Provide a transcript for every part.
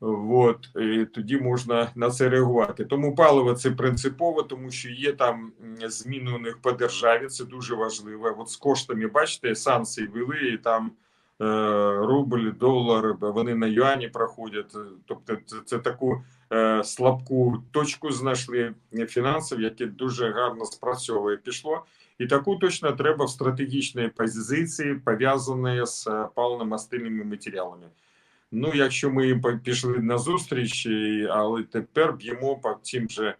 От, і тоді можна на це реагувати. Тому паливо це принципово, тому що є там зміни у них по державі. Це дуже важливо. От з коштами, бачите, санкції ввели, і там е, рубль, долар, вони на юані проходять. Тобто, це, це таку е, слабку точку знайшли фінансів, яке дуже гарно спрацьовує. Пішло. І таку точно треба в стратегічній позиції, пов'язані з е, паливно-мастильними матеріалами. Ну, якщо ми їм пішли на зустріч, але тепер б'ємо по тим же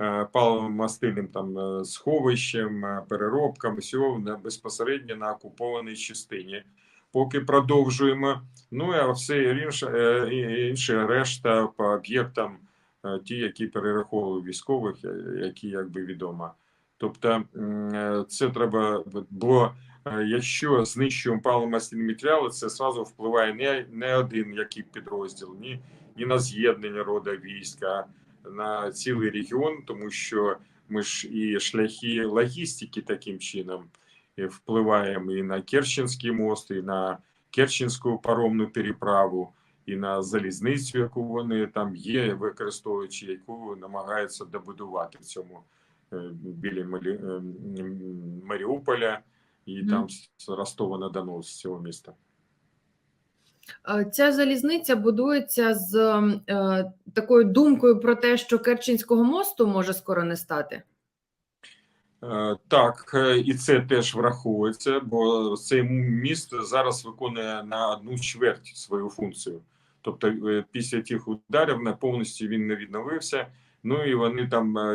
е, паливно-мастильним там е, сховищем, е, переробкам, всього безпосередньо на окупованій частині. Поки продовжуємо. Ну а все інше, інше решта по об'єктам, ті, які перераховували військових, які якби відомо. Тобто це треба, бо якщо знищуємо паливно-мастильні матеріали, це зразу впливає не, не один який підрозділ, ні, ні на з'єднання рода війська, на цілий регіон, тому що ми ж і шляхи логістики таким чином впливаємо і на Керченський мост, і на Керченську паромну переправу, і на залізницю, яку вони там є, використовуючи яку намагаються добудувати в цьому е, біля е, Маріуполя і Мгм. там з Ростова на Дону з цього міста. Е, Ця залізниця будується з е, такою думкою про те, що Керченського мосту може скоро не стати. Е, Так, е, і це теж враховується, бо цей міст зараз виконує на одну чверть свою функцію. Тобто, після тих ударів на повністю він не відновився. Ну і вони там